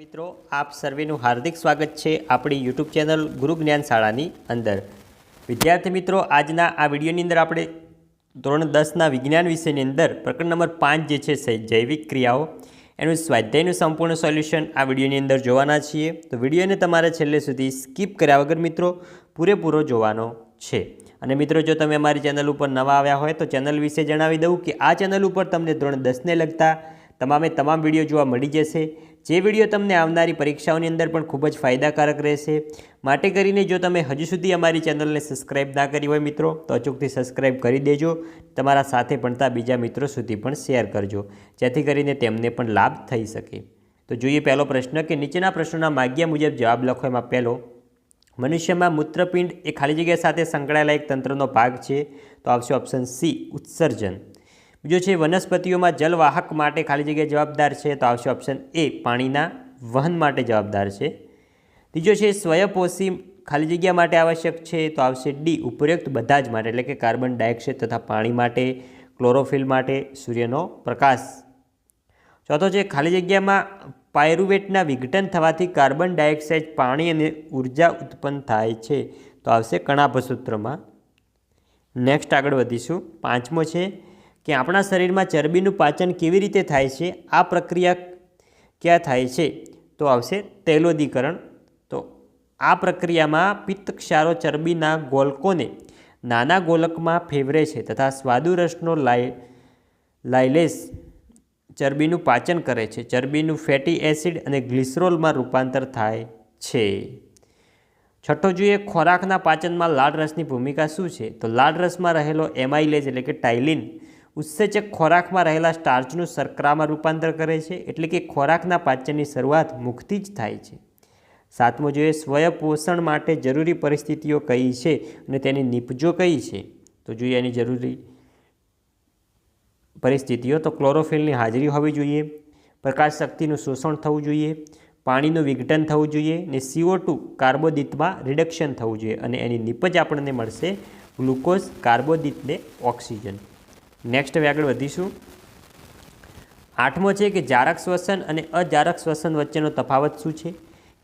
મિત્રો, આપ સર્વેનું હાર્દિક સ્વાગત છે આપણી યુટ્યુબ ચેનલ ગુરુ જ્ઞાન શાળાની અંદર. વિદ્યાર્થી મિત્રો, આજના આ વિડીયોની અંદર આપણે ધોરણ દસના વિજ્ઞાન વિષયની અંદર પ્રકરણ નંબર પાંચ જે છે જૈવિક ક્રિયાઓ, એનું સ્વાધ્યાયનું સંપૂર્ણ સોલ્યુશન આ વિડીયોની અંદર જોવાના છીએ. તો વિડીયોને તમારે છેલ્લે સુધી સ્કીપ કર્યા વગર મિત્રો પૂરેપૂરો જોવાનો છે. અને મિત્રો, જો તમે અમારી ચેનલ ઉપર નવા આવ્યા હોય તો ચેનલ વિશે જણાવી દઉં કે આ ચેનલ ઉપર તમને ધોરણ દસને લગતા તમામે તમામ વીડિયો જોવા મળી જશે. જે વીડિયો તમને આવનારી પરીક્ષાઓની અંદર પણ ખૂબ જ ફાયદાકારક રહેશે. માટે કરીને જો તમે હજુ સુધી અમારી ચેનલને સબસ્ક્રાઇબ ના કરી હોય મિત્રો, તો અચૂકથી સબસ્ક્રાઇબ કરી દેજો. તમારા સાથે ભણતા બીજા મિત્રો સુધી પણ શેર કરજો, જેથી કરીને તેમને પણ લાભ થઈ શકે. તો જોઈએ પહેલો પ્રશ્ન કે નીચેના પ્રશ્નોના માગ્યા મુજબ જવાબ લખો. એમાં પહેલો, મનુષ્યમાં મૂત્રપિંડ એ ખાલી જગ્યા સાથે સંકળાયેલા એક તંત્રનો ભાગ છે. તો આવશે ઓપ્શન સી ઉત્સર્જન. બીજો છે વનસ્પતિઓમાં જલવાહક માટે ખાલી જગ્યા જવાબદાર છે, તો આવશે ઓપ્શન એ પાણીના વહન માટે જવાબદાર છે. ત્રીજો છે સ્વયંપોષી ખાલી જગ્યા માટે આવશ્યક છે, તો આવશે ડી ઉપરોક્ત બધા જ માટે, એટલે કે કાર્બન ડાયોક્સાઇડ તથા પાણી માટે, ક્લોરોફિલ માટે સૂર્યનો પ્રકાશ. ચોથો છે ખાલી જગ્યામાં પાયરુવેટના વિઘટન થવાથી કાર્બન ડાયોક્સાઇડ પાણી અને ઊર્જા ઉત્પન્ન થાય છે, તો આવશે કણાભસૂત્રમાં નેક્સ્ટ આગળ વધીશું. પાંચમો છે કે આપણા શરીરમાં ચરબીનું પાચન કેવી રીતે થાય છે, આ પ્રક્રિયા ક્યાં થાય છે, તો આવશે તૈલોદીકરણ. તો આ પ્રક્રિયામાં પિત્તક્ષારો ચરબીના ગોલકોને નાના ગોલકમાં ફેવરે છે તથા સ્વાદુરસનો લાય લાઇલેસ ચરબીનું પાચન કરે છે. ચરબીનું ફેટી એસિડ અને ગ્લિસરોલમાં રૂપાંતર થાય છે. છઠ્ઠો જોઈએ, ખોરાકના પાચનમાં લાળ રસની ભૂમિકા શું છે? તો લાળ રસમાં રહેલો એમાઇલેજ એટલે કે ટાઇલિન ઉત્સેચક ખોરાકમાં રહેલા સ્ટાર્ચનું શર્કરામાં રૂપાંતર કરે છે એટલે કે ખોરાકના પાચનની શરૂઆત મુખથી જ થાય છે. સાતમો જોઈએ સ્વયંપોષણ માટે જરૂરી પરિસ્થિતિઓ કઈ છે અને તેની નિપજો કઈ છે? તો જોઈએ એની જરૂરી પરિસ્થિતિઓ. તો ક્લોરોફિલની હાજરી હોવી જોઈએ, પ્રકાશ શક્તિનું શોષણ થવું જોઈએ, પાણીનું વિઘટન થવું જોઈએ ને સીઓ ટુ કાર્બોદિતમાં રિડક્શન થવું જોઈએ અને એની નિપજ આપણને મળશે ગ્લુકોઝ કાર્બોદિત ને ઓક્સિજન. નેક્સ્ટ હવે આગળ વધીશું. આઠમો છે કે જારક શ્વસન અને અજારક શ્વસન વચ્ચેનો તફાવત શું છે?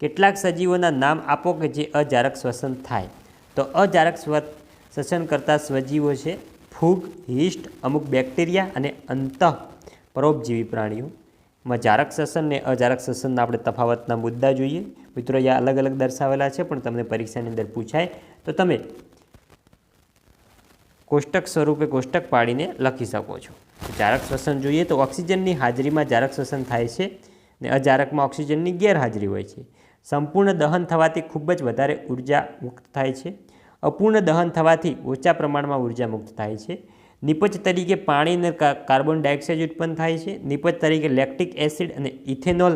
કેટલાક સજીવોના નામ આપો કે જે અજારક શ્વસન થાય. તો અજારક શ્વસન કરતા સજીવો છે ફૂગ, હિસ્ટ, અમુક બેક્ટેરિયા અને અંત પરોપજીવી પ્રાણીઓ. માં જારક શ્વસન ને અજારક શ્વસનના આપણે તફાવતના મુદ્દા જોઈએ. મિત્રો અહીંયા અલગ અલગ દર્શાવેલા છે, પણ તમને પરીક્ષાની અંદર પૂછાય. તો તમે કોષ્ટક સ્વરૂપે કોષ્ટક પાડીને લખી શકો છો. જારક શ્વસન જોઈએ તો ઓક્સિજનની હાજરીમાં જારક શ્વસન થાય છે ને અજારકમાં ઓક્સિજનની ગેરહાજરી હોય છે. સંપૂર્ણ દહન થવાથી ખૂબ જ વધારે ઊર્જા મુક્ત થાય છે. અપૂર્ણ દહન થવાથી ઓછા પ્રમાણમાં ઊર્જા મુક્ત થાય છે. નિપજ તરીકે પાણી અને કાર્બન ડાયોક્સાઇડ ઉત્પન્ન થાય છે. નિપજ તરીકે લેક્ટિક એસિડ અને ઇથેનોલ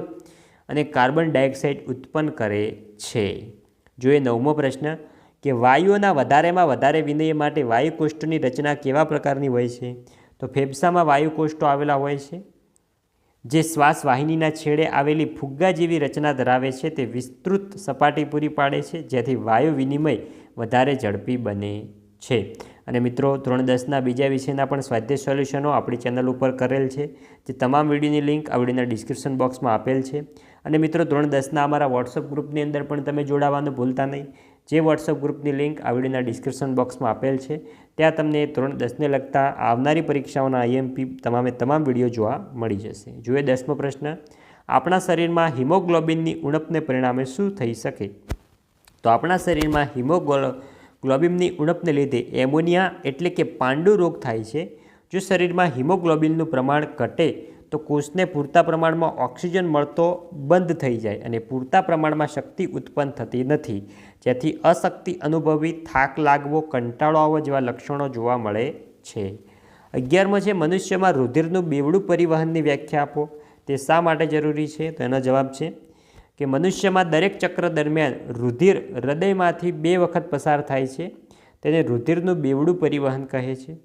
અને કાર્બન ડાયોક્સાઇડ ઉત્પન્ન કરે છે. જોઈએ નવમો પ્રશ્ન. કે વાયુઓના વધારેમાં વધારે વિનય માટે વાયુકોષ્ઠની રચના કેવા પ્રકારની હોય છે? તો ફેફસામાં વાયુકોષ્ઠો આવેલા હોય છે. જે શ્વાસ વાહિનીના છેડે આવેલી ફુગ્ગા જેવી રચના ધરાવે છે તે વિસ્તૃત સપાટી પૂરી પાડે છે, જેથી વાયુ વિનિમય વધારે ઝડપી બને છે. અને મિત્રો, ધોરણ દસના બીજા વિષયના પણ સ્વાધ્યાય સોલ્યુશનો આપણી ચેનલ ઉપર કરેલ છે, જે તમામ વિડીયોની લિંક આ વિડીયોના ડિસ્ક્રિપ્શન બોક્સમાં આપેલ છે. અને મિત્રો, ધોરણ દસના અમારા વોટ્સઅપ ગ્રુપની અંદર પણ તમે જોડાવાનું ભૂલતા નહીં. જે વોટ્સઅપ ગ્રુપની લિંક આ વિડીયોના ડિસ્ક્રિપ્શન બોક્સમાં આપેલ છે, ત્યાં તમને ધોરણ દસને લગતા આવનારી પરીક્ષાઓના આઈએમપી તમામે તમામ વીડિયો જોવા મળી જશે. જોઈએ દસમો પ્રશ્ન, આપણા શરીરમાં હિમોગ્લોબિનની ઉણપને પરિણામે શું થઈ શકે? તો આપણા શરીરમાં હિમોગ્લો ઉણપને લીધે એમોનિયા એટલે કે પાંડુ રોગ થાય છે. જો શરીરમાં હિમોગ્લોબિનનું પ્રમાણ ઘટે તો કોષને પૂરતા પ્રમાણમાં ઓક્સિજન મળતો બંધ થઈ જાય અને પૂરતા પ્રમાણમાં શક્તિ ઉત્પન્ન થતી નથી. જેથી અશક્તિ અનુભવી થાક લાગવો, કંટાળો આવવો જેવા લક્ષણો જોવા મળે છે. અગિયારમાં છે, મનુષ્યમાં રુધિરનું બેવડું પરિવહનની વ્યાખ્યા આપો. તે શા માટે જરૂરી છે? તો એનો જવાબ છે કે મનુષ્યમાં દરેક ચક્ર દરમિયાન રુધિર હૃદયમાંથી બે વખત પસાર થાય છે. તેને રુધિરનું બેવડું પરિવહન કહે છે.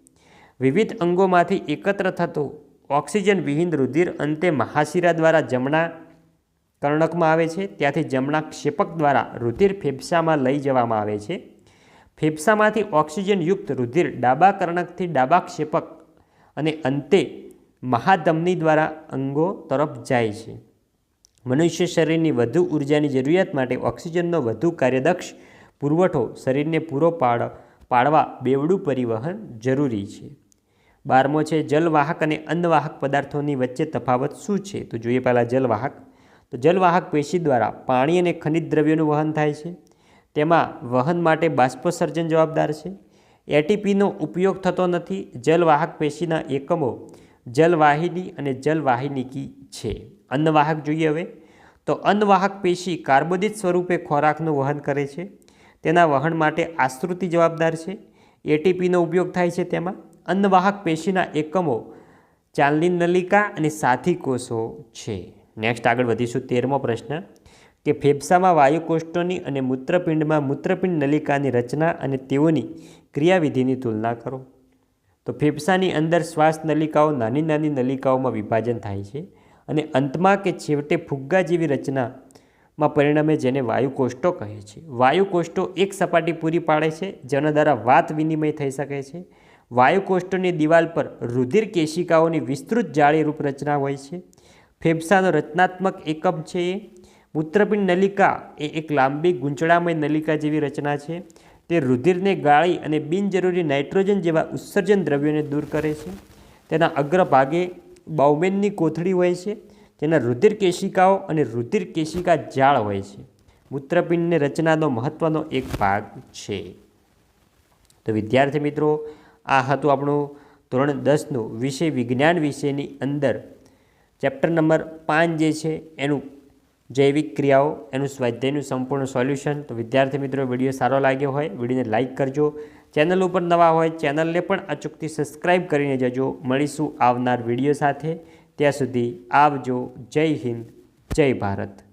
વિવિધ અંગોમાંથી એકત્ર થતું ઓક્સિજન વિહીન રુધિર અંતે મહાશિરા દ્વારા જમણા કર્ણકમાં આવે છે. ત્યાંથી જમણા ક્ષેપક દ્વારા રુધિર ફેફસામાં લઈ જવામાં આવે છે. ફેફસામાંથી ઓક્સિજનયુક્ત રુધિર ડાબા કર્ણકથી ડાબા ક્ષેપક અને અંતે મહાધમની દ્વારા અંગો તરફ જાય છે. મનુષ્ય શરીરની વધુ ઉર્જાની જરૂરિયાત માટે ઓક્સિજનનો વધુ કાર્યદક્ષ પુરવઠો શરીરને પૂરો પાડ, પાડવા બેવડું પરિવહન જરૂરી છે. બારમો છે, જલવાહક અને અન્નવાહક પદાર્થોની વચ્ચે તફાવત શું છે? તો જોઈએ પહેલાં જલવાહક. તો જલવાહક પેશી દ્વારા પાણી અને ખનિજ દ્રવ્યોનું વહન થાય છે. તેમાં વહન માટે બાષ્પસર્જન જવાબદાર છે. એટીપીનો ઉપયોગ થતો નથી. જલવાહક પેશીના એકમો જલવાહિની અને જલવાહિનીકી છે. અન્નવાહક જોઈએ હવે. તો અન્નવાહક પેશી કાર્બોદિત સ્વરૂપે ખોરાકનું વહન કરે છે. તેના વહન માટે આશ્રુતિ જવાબદાર છે. એટીપીનો ઉપયોગ થાય છે તેમાં. અન્નવાહક પેશીના એકમો ચાલની નલિકા અને સાથી કોષો છે. નેક્સ્ટ આગળ વધીશું તેરમો પ્રશ્ન કે ફેફસામાં વાયુકોષ્ઠોની અને મૂત્રપિંડમાં મૂત્રપિંડ નલિકાની રચના અને તેઓની ક્રિયાવિધિની તુલના કરો. તો ફેફસાની અંદર શ્વાસ નલિકાઓ નાની નાની નલિકાઓમાં વિભાજન થાય છે અને અંતમાં કે છેવટે ફુગ્ગા જેવી રચનામાં પરિણમે જેને વાયુકોષ્ઠો કહે છે. વાયુકોષ્ઠો એક સપાટી પૂરી પાડે છે, જેના દ્વારા વાત વિનિમય થઈ શકે છે વાયુકોષ્ઠોની દિવાલ પર રુધિર કેશિકાઓની વિસ્તૃત જાળીરૂપ રચના હોય છે. ફેફસાનો રચનાત્મક એકમ છે એ. મૂત્રપિંડ નલિકા એ એક લાંબી ગૂંચળામય નલિકા જેવી રચના છે. તે રુધિરને ગાળી અને બિનજરૂરી નાઇટ્રોજન જેવા ઉત્સર્જન દ્રવ્યોને દૂર કરે છે. તેના અગ્રભાગે બાઉમેનની કોથળી હોય છે, જેના રુધિર કેશિકાઓ અને રુધિર કેશિકા જાળ હોય છે. મૂત્રપિંડની રચનાનો મહત્ત્વનો એક ભાગ છે. તો વિદ્યાર્થી મિત્રો આ હતું આપણું ધોરણ દસનું વિષય વિજ્ઞાન વિષયની અંદર. ચેપ્ટર નંબર પાંચ જે છે, એનું જૈવિક ક્રિયાઓ, એનું સ્વાધ્યાયનું સંપૂર્ણ સોલ્યુશન તો વિદ્યાર્થી મિત્રો, વીડિયો સારો લાગ્યો હોય, વિડીયોને લાઇક કરજો. ચેનલ ઉપર નવા હોય ચેનલને પણ અચૂકથી સબસ્ક્રાઈબ કરીને જજો. મળીશું આવનાર વીડિયો સાથે. ત્યાં સુધી આવજો. જય હિન્દ, જય ભારત.